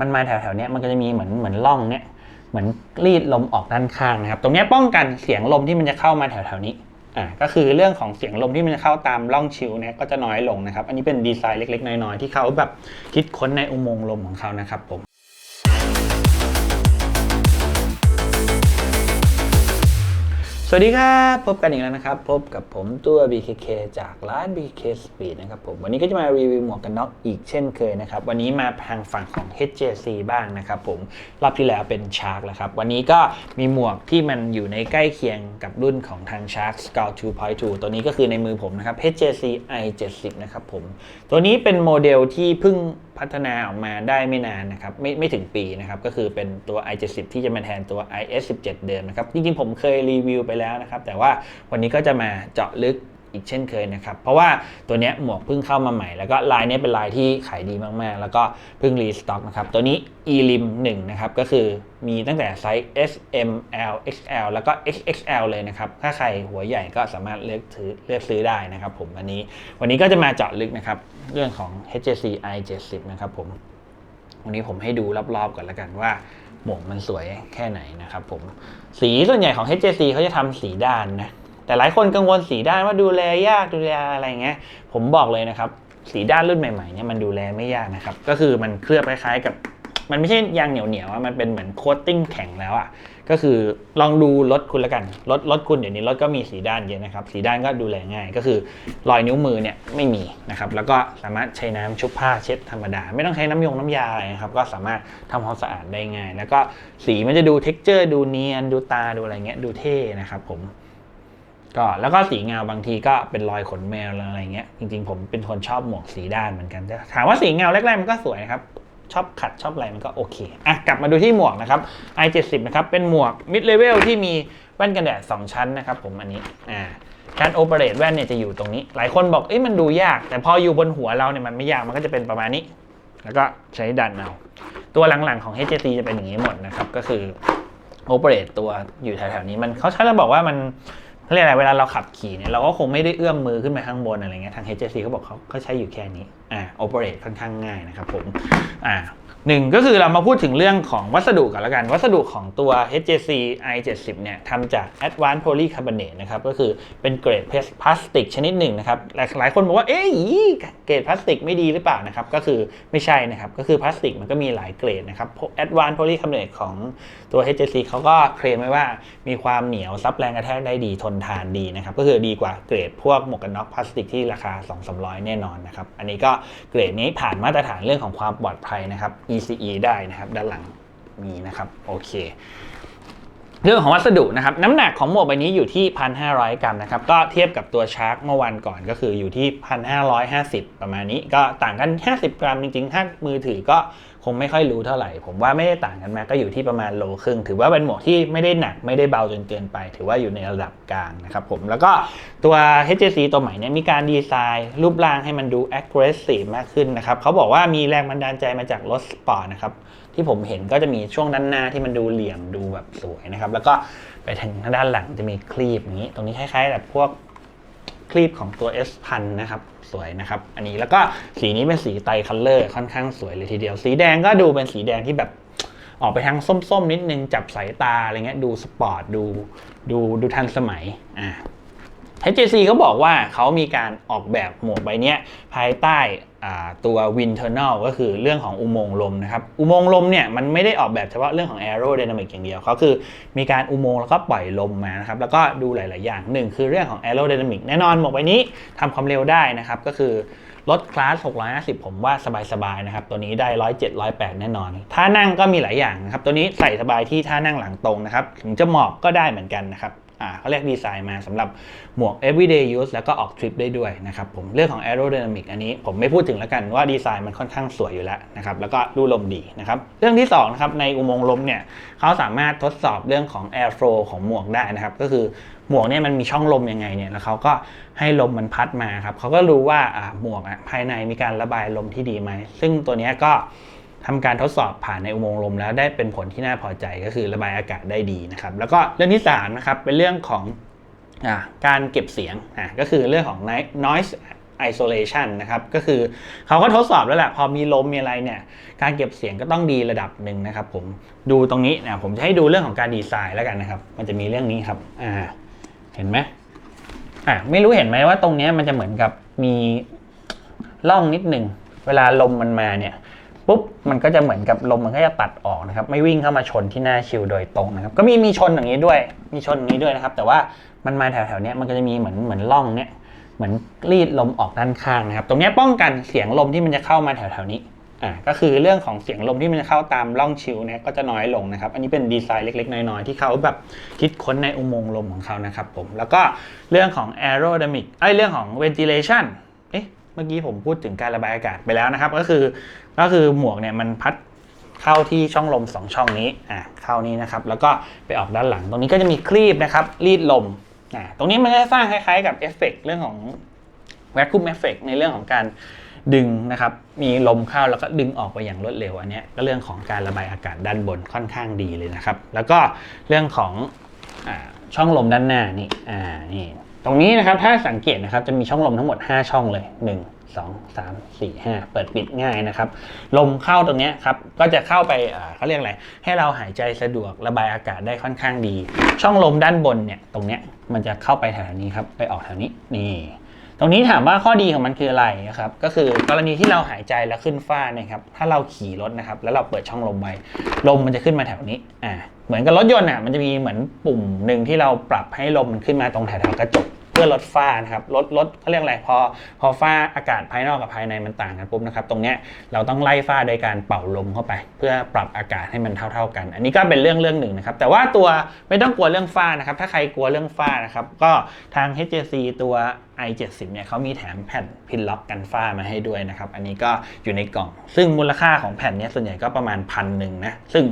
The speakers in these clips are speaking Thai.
มันมาแถวๆนี้มันก็จะมีเหมือนเหมือนร่องเนี้ยเหมือนรีดลมออกด้านข้างนะครับ ตรงนี้ป้องกันเสียงลมที่มันจะเข้ามาแถวๆนี้อ่าก็คือเรื่องของเสียงลมที่มันจะเข้าตามร่องชิวเนี่ยก็จะน้อยลงนะครับ อันนี้เป็นดีไซน์เล็ก ๆ น้อยๆที่เขาแบบคิดค้นในอุโมงค์ลมของเขานะครับผม วัสดีครับ พบกันอีกแล้วนะครับ พบกับผมตัว BKK จากร้าน BKK Speed นะครับผม วันนี้ก็จะมารีวิวหมวกกันน็อกอีกเช่นเคยนะครับ วันนี้มาทางฝั่งของ HJC บ้างนะครับผม รอบที่แล้วเป็น Shark แล้วครับ วันนี้ก็มีหมวกที่มันอยู่ในใกล้เคียงกับรุ่นของทาง Shark Scout 2.2 ตัวนี้ก็คือในมือผมนะครับ HJC i70 นะครับผม ตัวนี้เป็นโมเดลที่เพิ่งพัฒนาออกมาได้ไม่นานนะครับไม่ไม่ถึงปีนะครับก็คือเป็นตัว i70 ที่จะมาแทนตัว is17 เดิมนะครับจริงๆผมเคยรีวิวไปแล้วนะครับ แต่ว่าวันนี้ก็จะมาเจาะลึกอีกเช่นเคยนะครับ เพราะว่าตัวนี้หมวกเพิ่งเข้ามาใหม่ แล้วก็ลายนี้เป็นลายที่ขายดีมากๆ แล้วก็เพิ่งรีสต็อกนะครับ ตัวนี้ elim 1นะครับ ก็คือมีตั้งแต่ไซส์ S M L XL แล้วก็ XXL เลยนะครับ ถ้าใครหัวใหญ่ก็สามารถเลือกซื้อเลือกซื้อได้นะครับผมวันนี้ วันนี้ก็จะมาเจาะลึกนะครับ เรื่องของ HJC i70 นะครับผม วันนี้ผมให้ดูรอบๆก่อนแล้วกันว่าหมวกมันสวยแค่ไหนนะครับผมสีส่วนใหญ่ของ HJC เขาจะทำสีด้านนะแต่หลายคนกังวลสีด้านว่าดูแลยากดูแลอะไรเงี้ย ผมบอกเลยนะครับ สีด้านรุ่นใหม่ๆเนี่ยมันดูแลไม่ยากนะครับ ก็คือมันเคลือบคล้ายๆกับ มันไม่ใช่ยางเหนียวๆอะมันเป็นเหมือนโคตติ้งแข็งแล้วอะ ก็คือลองดูรถคุณละกันรถรถคุณเดี๋ยวนี้รถก็มีสีด้านเยอะนะครับสีด้านก็ดูแลง่าย ก็คือรอยนิ้วมือเนี่ยไม่มีนะครับแล้วก็สามารถใช้น้ำชุบผ้าเช็ดธรรมดา ไม่ต้องใช้น้ำยงน้ำยาอะไรนะครับก็สามารถทำความสะอาดได้ง่าย แล้วก็สีมันจะดูเท็กเจอร์ดูเนียนดูตาดูอะไรเงี้ยดูเท่นะครับผมก็แล้วก็สีเงาบางทีก็เป็นรอยขนแมวอะไรเงี้ยจริงๆ ผมเป็นคนชอบหมวกสีด้านเหมือนกันแต่ถามว่าสีเงาแรกๆมันก็สวยนะครับ ชอบขัดชอบอะไรมันก็โอเคอะกลับมาดูที่หมวกนะครับ i70 นะครับเป็นหมวก mid level ที่มีแว่นกันแดด 2 ชั้นนะครับผมอันนี้อ่าการโอเปเรตแว่นเนี่ยจะอยู่ตรงนี้ หลายคนบอกเอ้ยมันดูยาก แต่พออยู่บนหัวเราเนี่ยมันไม่ยากมันก็จะเป็นประมาณนี้ แล้วก็ใช้ดันเอาตัวหลังๆของ HJT จะเป็นอย่างนี้หมดนะครับ ก็คือโอเปเรตตัวอยู่แถวๆนี้มันเขาใช้แล้วบอกว่ามันเขาเรียกอะไรเวลาเราขับขี่เนี่ยเราก็คงไม่ได้เอื้อมมือขึ้นไปข้างบนอะไรเงี้ยทาง HJC เขาบอกเขาเขาใช้อยู่แค่นี้ อ่าโอเปเรตค่อนข้างง่ายนะครับผมอ่าหนึ่งก็คือเรามาพูดถึงเรื่องของวัสดุก่อนละกัน วัสดุของตัว HJC i70 เนี่ยทำจาก Advanced Polycarbonate นะครับก็คือเป็นเกรดพลาสติกชนิดหนึ่งนะครับหลายหลายคนบอกว่าเอ๊ะอีเกรดพลาสติกไม่ดีหรือเปล่านะครับก็คือไม่ใช่นะครับก็คือพลาสติกมันก็มีหลายเกรดนะครับ Advanced Polycarbonate ของตัว HJC เขาก็เคลมไว้ว่ามีความเหนียวซับแรงกระแทกได้ดีทนทานดีนะครับก็คือดีกว่าเกรดพวกหมวกกันน็อกพลาสติกที่ราคา 2-300 แน่นอนนะครับอันนี้ก็เกรดนี้ผ่านมาตรฐานเรื่องของความปลอดภัยนะครับ ECE ได้นะครับ ด้านหลังมีนะครับ โอเคเรื่องของวัสดุนะครับน้ำหนักของหมวกใบนี้อยู่ที่ 1,500 กรัมนะครับก็เทียบกับตัวชาร์กเมื่อวันก่อนก็คืออยู่ที่ 1,550 ประมาณนี้ ก็ต่างกัน 50 กรัมจริงๆถ้ามือถือก็ คงไม่ค่อยรู้เท่าไหร่ ผมว่าไม่ได้ต่างกันมากก็อยู่ที่ประมาณโลครึ่ง ถือว่าเป็นหมวกที่ไม่ได้หนักไม่ได้เบาจนเกินไป ถือว่าอยู่ในระดับกลางนะครับผมแล้วก็ตัว HJC ตัวใหม่เนี่ยมีการดีไซน์รูปร่างให้มันดู aggressive มากขึ้นนะครับเขาบอกว่ามีแรงบันดาลใจมาจากรถสปอร์ตนะครับที่ผมเห็นก็จะมีช่วงด้านหน้าที่มันดูเหลี่ยมดูแบบสวยนะครับแล้วก็ไปทางด้านหลังจะมีคลีบอย่างนี้ ตรงนี้คล้ายๆแบบพวกคลีบของตัว S พันนะครับ สวยนะครับ อันนี้แล้วก็สีนี้เป็นสีไตคัลเลอร์ค่อนข้างสวยเลยทีเดียว สีแดงก็ดูเป็นสีแดงที่แบบออกไปทางส้มๆ นิดนึง จับสายตาอะไรเงี้ยดูสปอร์ตดูดูดูทันสมัยอ่า HJC เขาบอกว่าเขามีการออกแบบหมวกใบเนี้ยภายใต้ ตัว Wind Tunnel ก็คือเรื่องของอุโมงค์ลมนะครับ อุโมงค์ลมเนี่ยมันไม่ได้ออกแบบเฉพาะเรื่องของ Aerodynamic อย่างเดียวเขาคือมีการอุโมงค์แล้วก็ปล่อยลมมานะครับ แล้วก็ดูหลาย ๆ อย่างหนึ่งคือเรื่องของ Aerodynamic แน่นอนหมวกใบนี้ทำความเร็วได้นะครับ ก็คือรถคลาส 650 ผมว่าสบาย ๆ นะครับ ตัวนี้ได้ 107 108 แน่นอน ท่านั่งก็มีหลายอย่างนะครับ ตัวนี้ใส่สบายที่ท่านั่งหลังตรงนะครับ ถึงจะหมอบก็ได้เหมือนกันนะครับ อ่าเขาเรียกดีไซน์มาสำหรับหมวก everyday use แล้วก็ออกทริปได้ด้วยนะครับผมเรื่องของ aerodynamic อันนี้ผมไม่พูดถึงแล้วกันว่าดีไซน์มันค่อนข้างสวยอยู่แล้วนะครับแล้วก็รูลมดีนะครับเรื่องที่2นะครับในอุโมงค์ลมเนี่ยเขาสามารถทดสอบเรื่องของ air flow ของหมวกได้นะครับก็คือหมวกเนี่ยมันมีช่องลมยังไงเนี่ยแล้วเขาก็ให้ลมมันพัดมาครับเขาก็รู้ว่าหมวกอะภายในมีการระบายลมที่ดีไหมซึ่งตัวนี้ก็ ทำการทดสอบผ่านในอุโมงค์ลมแล้วได้เป็นผลที่น่าพอใจก็คือระบายอากาศได้ดีนะครับ แล้วก็เรื่องที่3นะครับเป็นเรื่องของอการเก็บเสียงอะก็คือเรื่องของ noise isolation นะครับ ก็คือเขาก็ทดสอบแล้วแหละ พอมีลมมีอะไรเนี่ย การเก็บเสียงก็ต้องดีระดับหนึ่งนะครับผม ดูตรงนี้นะ ผมจะให้ดูเรื่องของการดีไซน์แล้วกันนะครับ มันจะมีเรื่องนี้ครับ อ่า เห็นไหมอ่าไม่รู้เห็นไหมว่าตรงนี้มันจะเหมือนกับมีร่องนิดหนึ่ง เวลาลมมันมาเนี่ย ปุ๊บมันก็จะเหมือนกับลมมันก็จะตัดออกนะครับไม่วิ่งเข้ามาชนที่หน้าชิลโดยตรงนะครับก็มีมีชนอย่างนี้ด้วย มีชนอย่างนี้ด้วยนะครับ แต่ว่ามันมาแถวๆนี้มันก็จะมีเหมือนเหมือนร่องเนี้ยเหมือนรีดลมออกด้านข้างนะครับ ตรงนี้ป้องกันเสียงลมที่มันจะเข้ามาแถวๆนี้อ่าก็คือเรื่องของเสียงลมที่มันจะเข้าตามร่องชิลเนี่ยก็จะน้อยลงนะครับ อันนี้เป็นดีไซน์เล็ก ๆ น้อยๆที่เขาแบบคิดค้นในอุโมงค์ลมของเขานะครับผมแล้วก็เรื่องของ aerodynamic ไอ้เรื่องของ ventilation เมื่อกี้ผมพูดถึงการระบายอากาศไปแล้วนะครับ ก็คือก็คือหมวกเนี่ยมันพัดเข้าที่ช่องลม 2 ช่องนี้อะเข้านี้นะครับ แล้วก็ไปออกด้านหลัง ตรงนี้ก็จะมีครีบนะครับรีดลมอะตรงนี้มันจะสร้างคล้ายๆกับเอฟเฟกเรื่องของ vacuum effect ในเรื่องของการดึงนะครับ มีลมเข้าแล้วก็ดึงออกไปอย่างรวดเร็วอันนี้ก็เรื่องของการระบายอากาศด้านบนค่อนข้างดีเลยนะครับ แล้วก็เรื่องของอาช่องลมด้านหน้านี่อ่านี่ ตรงนี้นะครับถ้าสังเกตนะครับจะมีช่องลมทั้งหมด 5 ช่องเลย 1 2 3 4 5 เปิดปิดง่ายนะครับ ลมเข้าตรงนี้ครับก็จะเข้าไปเขาเรียกอะไรให้เราหายใจสะดวกระบายอากาศได้ค่อนข้างดี ช่องลมด้านบนเนี่ยตรงเนี้ยมันจะเข้าไปแถวนี้ครับไปออกแถวนี้นี่ตรงนี้ถามว่าข้อดีของมันคืออะไรนะครับ ก็คือกรณีที่เราหายใจแล้วขึ้นฟ้านะครับ ถ้าเราขี่รถนะครับ แล้วเราเปิดช่องลมไว้ ลมมันจะขึ้นมาแถวนี้ อ่า เหมือนกับรถยนต์อะ มันจะมีเหมือนปุ่มหนึ่งที่เราปรับให้ลมมันขึ้นมาตรงแถวๆกระจก เพื่อลดฝ้านะครับลดลดเขาเรียกอะไรพอพอฝ้าอากาศภายนอกกับภายในมันต่างกันปุ๊บนะครับตรงเนี้ยเราต้องไล่ฝ้าโดยการเป่าลมเข้าไป เพื่อปรับอากาศให้มันเท่า ๆกัน อันนี้ก็เป็นเรื่องเรื่องหนึ่งนะครับแต่ว่าตัวไม่ต้องกลัวเรื่องฝ้านะครับถ้าใครกลัวเรื่องฝ้านะครับก็ทาง HJC ตัว i70 เนี่ยเขามีแถมแผ่นพินล็อกกันฝ้ามาให้ด้วยนะครับอันนี้ก็อยู่ในกล่อง ซึ่งมูลค่าของแผ่นเนี้ยส่วนใหญ่ก็ประมาณพันหนึ่งนะซึ่ง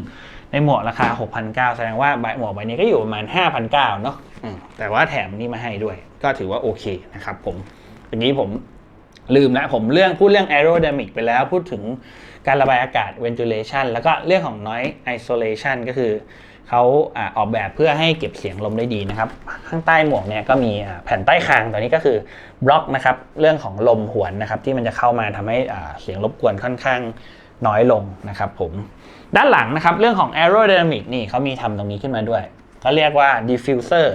ในหมวกราคา 6,900 แสดงว่าใบหมวกใบนี้ก็อยู่ประมาณ 5,900 เนาะอืมแต่ว่าแถมนี้มาให้ด้วย ก็ถือว่าโอเคนะครับผมทีนี้ผมลืมแล้วผมเรื่องพูดเรื่อง aerodynamic ไปแล้วพูดถึงการระบายอากาศ ventilation แล้วก็เรื่องของ noise isolation ก็คือเขาอ่าออกแบบเพื่อให้เก็บเสียงลมได้ดีนะครับ ข้างใต้หมวกเนี่ยก็มีอ่าแผ่นใต้คางตัวนี้ก็คือบล็อกนะครับเรื่องของลมหวนนะครับที่มันจะเข้ามาทำให้อ่าเสียงรบกวนค่อนข้างน้อยลงนะครับผม ด้านหลังนะครับ เรื่องของ aerodynamic นี่เขามีทำตรงนี้ขึ้นมาด้วยเขาเรียกว่า diffuser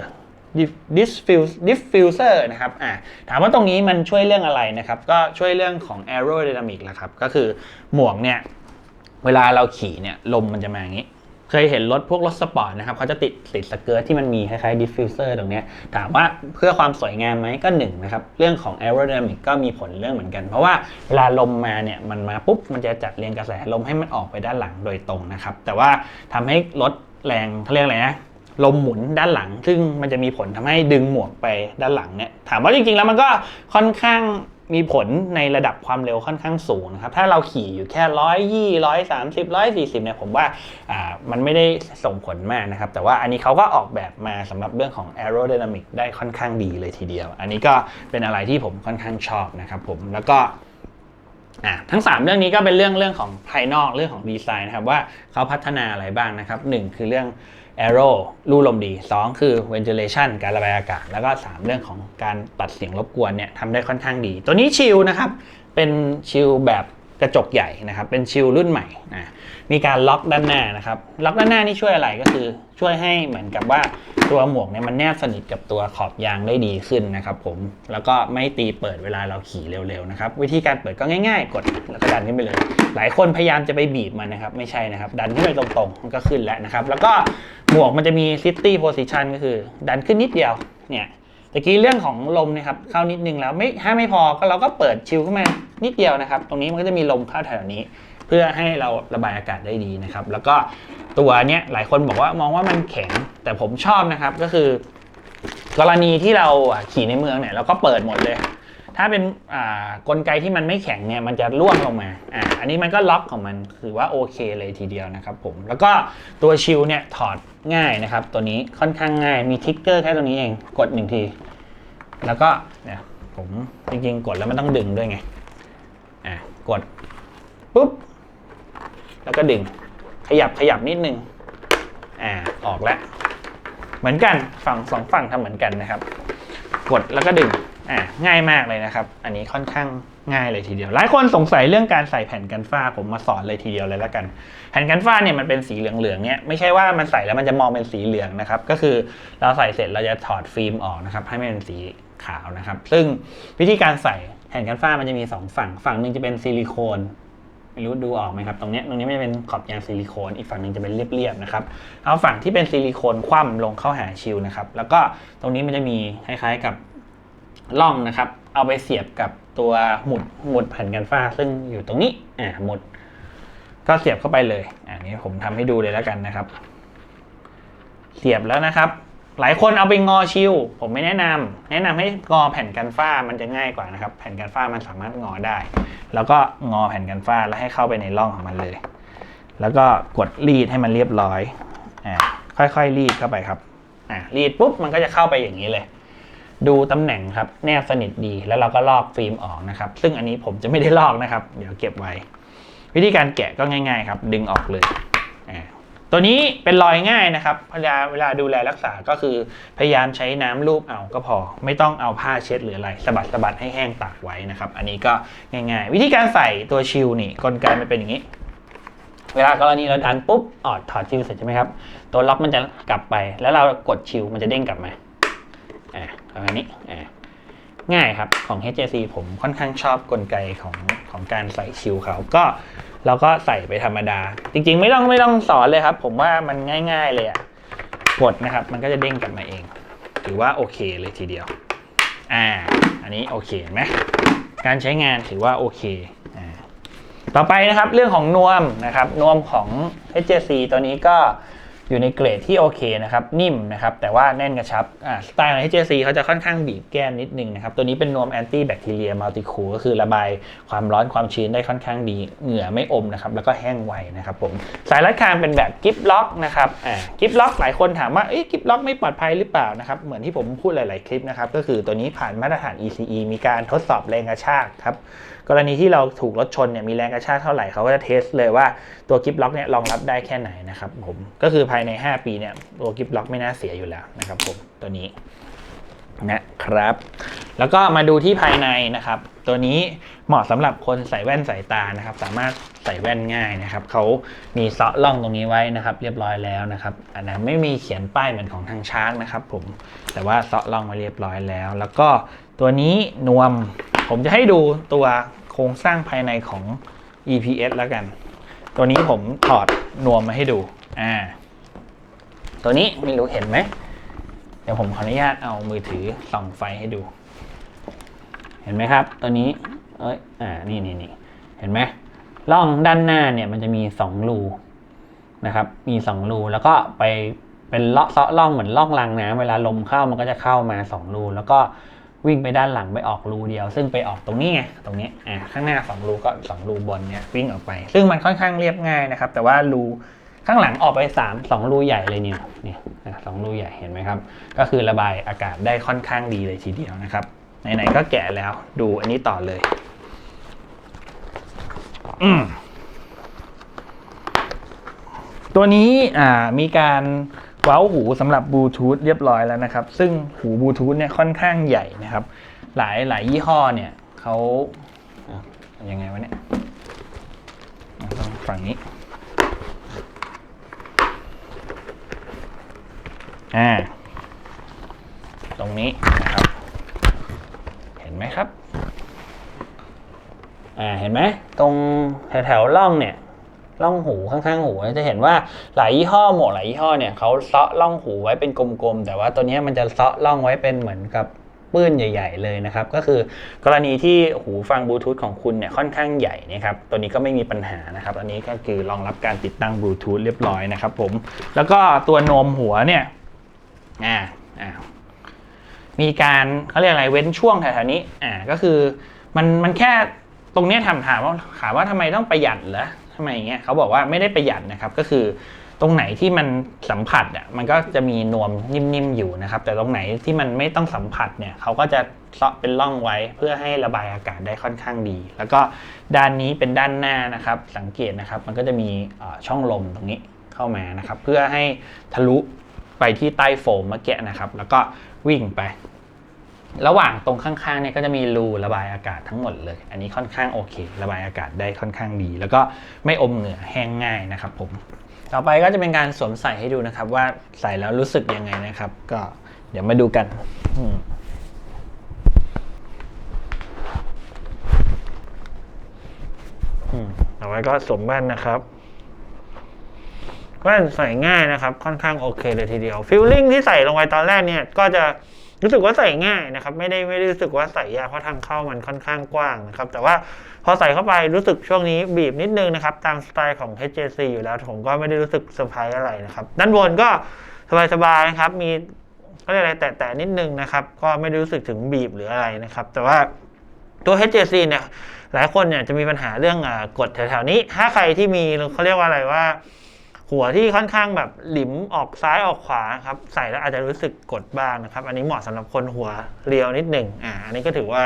diffuse diffuser นะครับอ่าถามว่าตรงนี้มันช่วยเรื่องอะไรนะครับ ก็ช่วยเรื่องของ aerodynamic แหละครับ ก็คือหมวกเนี่ย เวลาเราขี่เนี่ย ลมมันจะมาอย่างนี้ เคยเห็นรถพวกรถสปอร์ตนะครับเขาจะติดติดสเกิร์ตที่มันมีคล้ายๆดิฟฟิวเซอร์ตรงนี้ถามว่าเพื่อความสวยงามไหมก็หนึ่งนะครับ เรื่องของ aerodynamic ก็มีผลเรื่องเหมือนกัน เพราะว่าเวลาลมมาเนี่ยมันมาปุ๊บ มันจะจัดเรียงกระแสลมให้มันออกไปด้านหลังโดยตรงนะครับ แต่ว่าทำให้รถแรงเขาเรียกอะไรนะลมหมุนด้านหลัง ซึ่งมันจะมีผลทำให้ดึงหมวกไปด้านหลังเนี่ยถามว่าจริงๆแล้วมันก็ค่อนข้าง มีผลในระดับความเร็วค่อนข้างสูงนะครับ ถ้าเราขี่อยู่แค่ร้อยยี่ร้อยสามสิบร้อยสี่สิบเนี่ยผมว่าอ่ามันไม่ได้ส่งผลมากนะครับ แต่ว่าอันนี้เขาก็ออกแบบมาสำหรับเรื่องของ aerodynamic ได้ค่อนข้างดีเลยทีเดียว อันนี้ก็เป็นอะไรที่ผมค่อนข้างชอบนะครับผมแล้วก็อะทั้ง 3 เรื่องนี้ก็เป็นเรื่องเรื่องของภายนอกเรื่องของดีไซน์นะครับว่าเขาพัฒนาอะไรบ้างนะครับ 1 คือเรื่อง aero รูลมดี 2 คือ ventilation การระบายอากาศ แล้วก็ 3 เรื่องของการตัดเสียงรบกวนเนี่ยทำได้ค่อนข้างดี ตัวนี้ชิลนะครับ เป็นชิลแบบ กระจกใหญ่นะครับ เป็นชิลรุ่นใหม่นะมีการล็อกด้านหน้านะครับล็อกด้านหน้านี่ช่วยอะไรก็คือช่วยให้เหมือนกับว่าตัวหมวกเนี่ยมันแนบสนิทกับตัวขอบยางได้ดีขึ้นนะครับผมแล้วก็ไม่ตีเปิดเวลาเราขี่เร็วๆนะครับวิธีการเปิดก็ง่ายๆ กดแล้วก็ดันขึ้นไปเลย หลายคนพยายามจะไปบีบมันนะครับไม่ใช่นะครับ ดันขึ้นไปตรงๆมันก็ขึ้นแล้วนะครับ แล้วก็หมวกมันจะมี city position ก็คือ ดันขึ้นนิดเดียวเนี่ยะกี้เรื่องของลมนะครับเข้านิดนึงแล้วไม่ถ้าไม่พอก็เราก็เปิดชิลขึ้นมานิดเดียวนะครับ ตรงนี้มันก็จะมีลมเข้าแถวนี้ เพื่อให้เราระบายอากาศได้ดีนะครับ แล้วก็ตัวเนี้ยหลายคนบอกว่ามองว่ามันแข็งแต่ผมชอบนะครับก็คือ กรณีที่เราขี่ในเมืองเนี่ยเราก็เปิดหมดเลย ถ้าเป็นกลไกที่มันไม่แข็งเนี่ยมันจะร่วงลงมาอ่าอันนี้มันก็ล็อกของมันคือว่าโอเคเลยทีเดียวนะครับผมแล้วก็ตัวชิลเนี่ยถอดง่ายนะครับ ตัวนี้ค่อนข้างง่ายมีทิกเกอร์แค่ตรงนี้เองกดหนึ่งที แล้วก็เนี่ยผมจริงๆ กดแล้วมันต้องดึงด้วยไงอะกดปุ๊บแล้วก็ดึงขยับขยับนิดนึงอ่าออกแล้วเหมือนกันฝั่งสองฝั่งทำเหมือนกันนะครับ กดแล้วก็ดึงอ่าง่ายมากเลยนะครับ อันนี้ค่อนข้างง่ายเลยทีเดียว หลายคนสงสัยเรื่องการใส่แผ่นกันฝ้า ผมมาสอนเลยทีเดียวเลยล้วกัน แผ่นกันฝ้าเนี่ยมันเป็นสีเหลืองๆเนี่ยไม่ใช่ว่ามันใส่แล้วมันจะมองเป็นสีเหลืองนะครับ ก็คือเราใส่เสร็จเราจะถอดฟิล์มออกนะครับ ให้มันเป็นสี ขาวนะครับ ซึ่งวิธีการใส่แผ่นกันฝ้ามันจะมีสองฝั่ง ฝั่งหนึ่งจะเป็นซิลิโคนไม่รู้ดูออกไหมครับ ตรงนี้ตรงนี้ไม่เป็นขอบยางซิลิโคน อีกฝั่งหนึ่งจะเป็นเรียบๆนะครับ เอาฝั่งที่เป็นซิลิโคนคว่ำลงเข้าหาชิลนะครับ แล้วก็ตรงนี้มันจะมีคล้ายๆกับล่องนะครับ เอาไปเสียบกับตัวหมุดหมุดแผ่นกันฝ้า ซึ่งอยู่ตรงนี้ อ่าหมุด ก็เสียบเข้าไปเลย อันนี้ผมทำให้ดูเลยแล้วกันนะครับ เสียบแล้วนะครับ หลายคนเอาไปงอชิลผมไม่แนะนำแนะนำให้งอแผ่นกันฝ้ามันจะง่ายกว่านะครับ แผ่นกันฝ้ามันสามารถงอได้ แล้วก็งอแผ่นกันฝ้าแล้วให้เข้าไปในร่องของมันเลย แล้วก็กดรีดให้มันเรียบร้อยอ่าค่อยๆรีดเข้าไปครับอ่ารีดปุ๊บมันก็จะเข้าไปอย่างนี้เลย ดูตำแหน่งครับแนบสนิทดีแล้วเราก็ลอกฟิล์มออกนะครับ ซึ่งอันนี้ผมจะไม่ได้ลอกนะครับ เดี๋ยวเก็บไว้ วิธีการแกะก็ง่าย ๆ ครับ ดึงออกเลย ตัวนี้เป็นรอยง่ายนะครับเวลาเวลาดูแลรักษาก็คือพยายามใช้น้ำลูบเอาก็พอ ไม่ต้องเอาผ้าเช็ดหรืออะไรสะบัดสะบัดให้แห้งตากไว้นะครับ อันนี้ก็ง่าย ๆ วิธีการใส่ตัวชิลนี่กลไกมันเป็นอย่างนี้ เวลากรณีเราดันปุ๊บออดถอดชิลเสร็จใช่ไหมครับ ตัวล็อกมันจะกลับไป แล้วเรากดชิลมันจะเด้งกลับมาอ่าประมาณนี้อ่าง่ายครับของ HJC ผมค่อนข้างชอบกลไกของของการใส่ชิลเขาก็ แล้วก็ใส่ไปธรรมดา จริง ๆ ไม่ต้องไม่ต้องสอนเลยครับ ผมว่ามันง่าย ๆ เลยอะกดนะครับ มันก็จะเด้งกลับมาเอง ถือว่าโอเคเลยทีเดียว อ่า อันนี้โอเคเห็นไหมการใช้งานถือว่าโอเค อ่า ต่อไปนะครับเรื่องของนวมนะครับ นวมของ HJC ตัวนี้ก็ อยู่ในเกรดที่โอเคนะครับ นิ่มนะครับ แต่ว่าแน่นกระชับสไตล์ของ HJC เขาจะค่อนข้างบีบแก้มนิดนึงนะครับ ตัวนี้เป็นนวมแอนตี้แบคทีเรียมัลติคูก็คือระบายความร้อนความชื้นได้ค่อนข้างดี เหงื่อไม่อมนะครับ แล้วก็แห้งไวนะครับผม สายรัดคางเป็นแบบกิฟล็อกนะครับกิฟล็อกหลายคนถามว่ากิฟล็อกไม่ปลอดภัยหรือเปล่านะครับ เหมือนที่ผมพูดหลาย ๆ คลิปนะครับ ก็คือตัวนี้ผ่านมาตรฐาน ECE มีการทดสอบแรงกระชากครับ กรณีที่เราถูกรถชนเนี่ยมีแรงกระชากเท่าไหร่เขาก็จะเทสเลยว่าตัวกิฟล็อกเนี่ยรองรับได้แค่ไหนนะครับผมก็คือภายใน 5 ปีเนี่ยตัวกิฟล็อกไม่น่าเสียอยู่แล้วนะครับผมตัวนี้นะครับ แล้วก็มาดูที่ภายในนะครับ ตัวนี้เหมาะสำหรับคนใส่แว่นสายตานะครับ สามารถใส่แว่นง่ายนะครับเขามีเซาะล่องตรงนี้ไว้นะครับ เรียบร้อยแล้วนะครับอันนั้นไม่มีเขียนป้ายเหมือนของทางช้างนะครับ ผมแต่ว่าเซาะล่องมาเรียบร้อยแล้ว แล้วก็ตัวนี้นวมผมจะให้ดูตัว ครงสร้างภายในของ EPS แล้วกัน ตัวนี้ผมถอดนวมมาให้ดู อ่า ตัวนี้ไม่รู้เห็นไหม เดี๋ยวผมขออนุญาตเอามือถือส่องไฟให้ดู เห็นไหมครับ ตัวนี้ เอ้ย อ่า นี่นี่นี่เห็นไหมร่องด้านหน้าเนี่ยมันจะมีสองรูนะครับ มีสองรูแล้วก็ไปเป็นเลาะเซาะร่องเหมือนร่องรางน้ำเวลาลมเข้ามันก็จะเข้ามาสองรูแล้วก็ วิ่งไปด้านหลังไปออกรูเดียว ซึ่งไปออกตรงนี้ไงตรงนี้อ่าข้างหน้าสองรูก็สองรูบนเนี่ยวิ่งออกไป ซึ่งมันค่อนข้างเรียบง่ายนะครับ แต่ว่ารูข้างหลังออกไปสามสองรูใหญ่เลยเนี่ยเนี่ยอะสองรูใหญ่เห็นไหมครับ ก็คือระบายอากาศได้ค่อนข้างดีเลยทีเดียวนะครับไหนๆก็แกะแล้วดูอันนี้ต่อเลยอืมตัวนี้อ่ามีการ ว้าหูสำหรับบลูทูธเรียบร้อยแล้วนะครับ ซึ่งหูบลูทูธเนี่ยค่อนข้างใหญ่นะครับ หลายหลายยี่ห้อเนี่ยเขายังไงวะเนี่ยต้องฝั่งนี้อ่าตรงนี้นะครับ เห็นไหมครับ อ่าเห็นไหมตรงแถวๆร่องเนี่ย ร่องหูข้างๆหูจะเห็นว่าหลายยี่ห้อหมวกหลายยี่ห้อเนี่ยเขาเซาะร่องหูไว้เป็นกลมๆ แต่ว่าตัวนี้มันจะเซาะร่องไว้เป็นเหมือนกับปื้นใหญ่ ๆ เลยนะครับ ก็คือกรณีที่หูฟังบลูทูธของคุณเนี่ยค่อนข้างใหญ่นะครับ ตัวนี้ก็ไม่มีปัญหานะครับ อันนี้ก็คือรองรับการติดตั้งบลูทูธเรียบร้อยนะครับผม แล้วก็ตัวโนมหัวเนี่ย อ่าอ่ามีการเขาเรียกอะไรเว้นช่วงแถวๆนี้ อ่า ก็คือมันมันแค่ตรงนี้ถามถามว่าถามว่าทำไมต้องประหยัดเหรอ ทำไมอย่างเงี้ยเขาบอกว่าไม่ได้ประหยัดนะครับก็คือตรงไหนที่มันสัมผัสอะมันก็จะมีนวมนิ่มๆอยู่นะครับ แต่ตรงไหนที่มันไม่ต้องสัมผัสเนี่ยเขาก็จะเซาะเป็นร่องไว้เพื่อให้ระบายอากาศได้ค่อนข้างดี แล้วก็ด้านนี้เป็นด้านหน้านะครับ สังเกตนะครับ มันก็จะมีช่องลมตรงนี้เข้ามานะครับ เพื่อให้ทะลุไปที่ใต้โฟมเมื่อกี้นะครับ แล้วก็วิ่งไป ระหว่างตรงข้างๆเนี่ยก็จะมีรูระบายอากาศทั้งหมดเลย อันนี้ค่อนข้างโอเค ระบายอากาศได้ค่อนข้างดี แล้วก็ไม่อมเหงื่อแห้งง่ายนะครับผม ต่อไปก็จะเป็นการสวมใส่ให้ดูนะครับ ว่าใส่แล้วรู้สึกยังไงนะครับ ก็เดี๋ยวมาดูกันต่อไปก็สวมแว่นนะครับแว่นใส่ง่ายนะครับ ค่อนข้างโอเคเลยทีเดียวฟิลลิ่งที่ใส่ลงไปตอนแรกเนี่ยก็จะ รู้สึกว่าใส่ง่ายนะครับ ไม่ได้ไม่ได้รู้สึกว่าใส่ยากเพราะทางเข้ามันค่อนข้างกว้างนะครับ แต่ว่าพอใส่เข้าไปรู้สึกช่วงนี้บีบนิดนึงนะครับ ตามสไตล์ของ HJC อยู่แล้วผมก็ไม่ได้รู้สึกเซอร์ไพรส์อะไรนะครับ ด้านบนก็สบายๆนะครับ มีเขาเรียกอะไรแตะๆนิดนึงนะครับ ก็ไม่ได้รู้สึกถึงบีบหรืออะไรนะครับ แต่ว่าตัว HJC เนี่ยหลายคนเนี่ยจะมีปัญหาเรื่องอกดแถวๆนี้ ถ้าใครที่มีเขาเรียกว่าอะไรว่า หัวที่ค่อนข้างแบบหลิมออกซ้ายออกขวาครับใส่แล้วอาจจะรู้สึกกดบ้างนะครับ อันนี้เหมาะสำหรับคนหัวเรียวนิดหนึ่งอ่าอันนี้ก็ถือว่า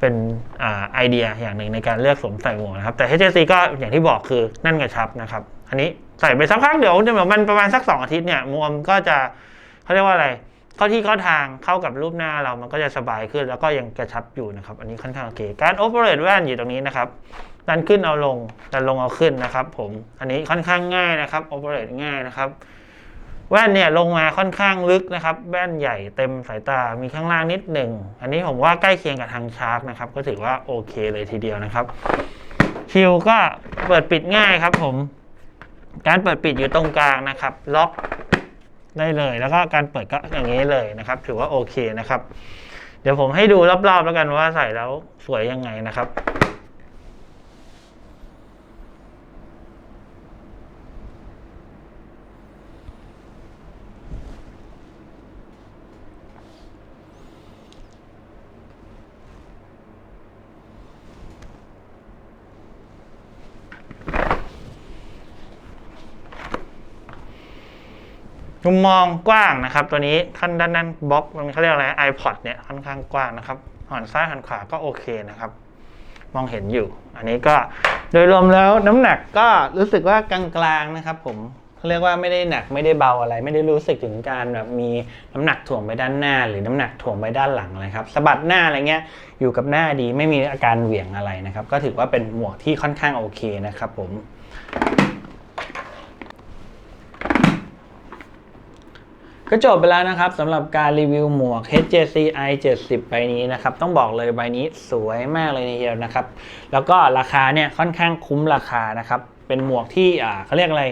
เป็นอ่าไอเดียอย่างหนึ่งในการเลือกสวมใส่หมวกนะครับแต่ HJC ก็อย่างที่บอกคือนั่นกระชับนะครับ อันนี้ใส่ไปสักพักเดี๋ยวจะแบบมันประมาณสักสองอาทิตย์เนี่ยมวมก็จะเขาเรียกว่าอะไรเข้าที่เข้าทางเข้ากับรูปหน้าเรามันก็จะสบายขึ้น แล้วก็ยังกระชับอยู่นะครับ อันนี้ค่อนข้างโอเค การโอเปเรตแว่นอยู่ตรงนี้นะครับ ดันขึ้นเอาลงดันลงเอาขึ้นนะครับผม อันนี้ค่อนข้างง่ายนะครับโอเปเรตง่ายนะครับ แว่นเนี่ยลงมาค่อนข้างลึกนะครับ แว่นใหญ่เต็มสายตา มีข้างล่างนิดหนึ่ง อันนี้ผมว่าใกล้เคียงกับทางชาร์กนะครับ ก็ถือว่าโอเคเลยทีเดียวนะครับ คิวก็เปิดปิดง่ายครับผม การเปิดปิดอยู่ตรงกลางนะครับ ล็อกได้เลย แล้วก็การเปิดก็อย่างนี้เลยนะครับ ถือว่าโอเคนะครับ เดี๋ยวผมให้ดูรอบๆแล้วกันว่าใส่แล้วสวยยังไงนะครับ มุมมองกว้างนะครับ ตัวนี้ขั้นด้านนั้นบล็อกมันเขาเรียกอะไร iPod เนี่ยค่อนข้างกว้างนะครับหันซ้ายหันขวาก็โอเคนะครับ มองเห็นอยู่ อันนี้ก็โดยรวมแล้วน้ำหนักก็รู้สึกว่ากลางๆนะครับ ผมเขาเรียกว่าไม่ได้หนักไม่ได้เบาอะไร ไม่ได้รู้สึกถึงการแบบมีน้ำหนักถ่วงไปด้านหน้า หรือน้ำหนักถ่วงไปด้านหลังเลยครับสะบัดหน้าอะไรเงี้ยอยู่กับหน้าดีไม่มีอาการเหวี่ยงอะไรนะครับ ก็ถือว่าเป็นหมวกที่ค่อนข้างโอเคนะครับ ผม ก็จบไปแล้วนะครับสำหรับการรีวิวหมวก HJC i 70 ใบนี้นะครับ ต้องบอกเลยใบนี้สวยมากเลยทีเดียวนะครับ แล้วก็ราคาเนี่ยค่อนข้างคุ้มราคานะครับ เป็นหมวกที่เขาเรียกอะไร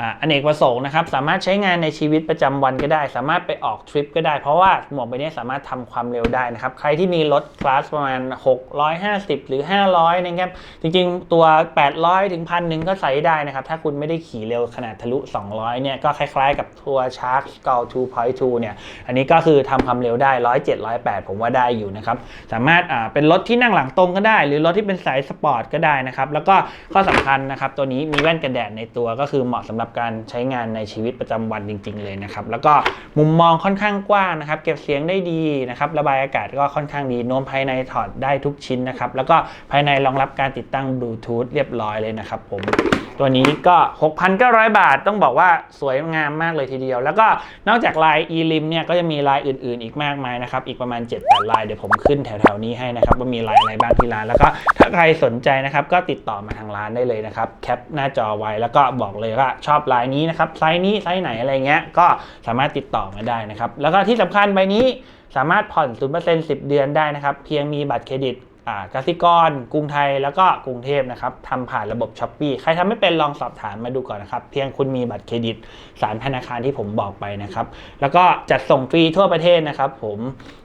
อ่าอเนกประสงค์นะครับสามารถใช้งานในชีวิตประจำวันก็ได้ สามารถไปออกทริปก็ได้ เพราะว่าหมวกใบนี้สามารถทำความเร็วได้นะครับ ใครที่มีรถคลาสประมาณ 650 หรือ 500 นะครับ จริงๆ ตัว 800 ถึงพันหนึ่งก็ใส่ได้นะครับ ถ้าคุณไม่ได้ขี่เร็วขนาดทะลุ 200 เนี่ย ก็คล้ายๆ กับตัว Shark Skull 2.2 เนี่ย อันนี้ก็คือทำความเร็วได้ 107 108 ผมว่าได้อยู่นะครับ สามารถอ่าเป็นรถที่นั่งหลังตรงก็ได้ หรือรถที่เป็นสายสปอร์ตก็ได้นะครับ แล้วก็ข้อสำคัญนะครับ ตัวนี้มีแว่นกันแดดในตัวก็คือเหมาะสำหรับการใช้งานในชีวิตประจำวันจริง ๆ เลยนะครับ แล้วก็มุมมองค่อนข้างกว้างนะครับ เก็บเสียงได้ดีนะครับ ระบายอากาศก็ค่อนข้างดีโน้มภายในถอดได้ทุกชิ้นนะครับ แล้วก็ภายในรองรับการติดตั้งบลูทูธเรียบร้อยเลยนะครับผม ตัวนี้ก็ 6,900 บาทต้องบอกว่าสวยงามมากเลยทีเดียว แล้วก็นอกจากลาย e-lim เนี่ยก็จะมีลายอื่นๆ อีกมากมายนะครับอีกประมาณ 7-8ลายเดี๋ยวผมขึ้นแถวๆนี้ให้นะครับว่ามีลายอะไรบ้างที่ร้านแล้วก็ถ้าใครสนใจนะครับก็ติดต่อมาทางร้านได้เลยนะครับแคปหน้าจอไว้แล้วก็บอกเลยว่าชอบลายนี้นะครับไซส์นี้ไซส์ไหนอะไรเงี้ยก็สามารถติดต่อมาได้นะครับแล้วก็ที่สำคัญใบนี้สามารถผ่อน 0% 10 เดือนได้นะครับ เพียงมีบัตรเครดิต กสิกร กรุงไทยแล้วก็กรุงเทพนะครับทำผ่านระบบช้อปปีใครทำไม่เป็นลองสอบถามมาดูก่อนนะครับ เพียงคุณมีบัตรเครดิตสารธนาคารที่ผมบอกไปนะครับ แล้วก็จัดส่งฟรีทั่วประเทศนะครับผม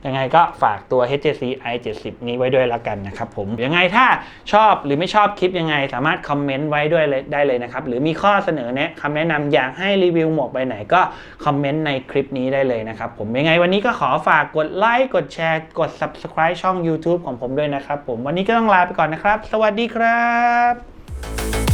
ยังไงก็ฝากตัว HJC i 70 นี้ไว้ด้วยล้วกันนะครับผมยังไงถ้าชอบหรือไม่ชอบคลิปยังไง สามารถคอมเมนต์ไว้ด้วยได้เลยนะครับ หรือมีข้อเสนอแนะคำแนะนำอยากให้รีวิวหมวกใบไหนก็คอมเมนต์ในคลิปนี้ได้เลยนะครับผมยังไงวันนี้ก็ขอฝากกดไลค์กดแชร์กด subscribe ช่อง YouTube ของผมด้วยนะครับครับผมวันนี้ก็ต้องลาไปก่อนนะครับ สวัสดีครับ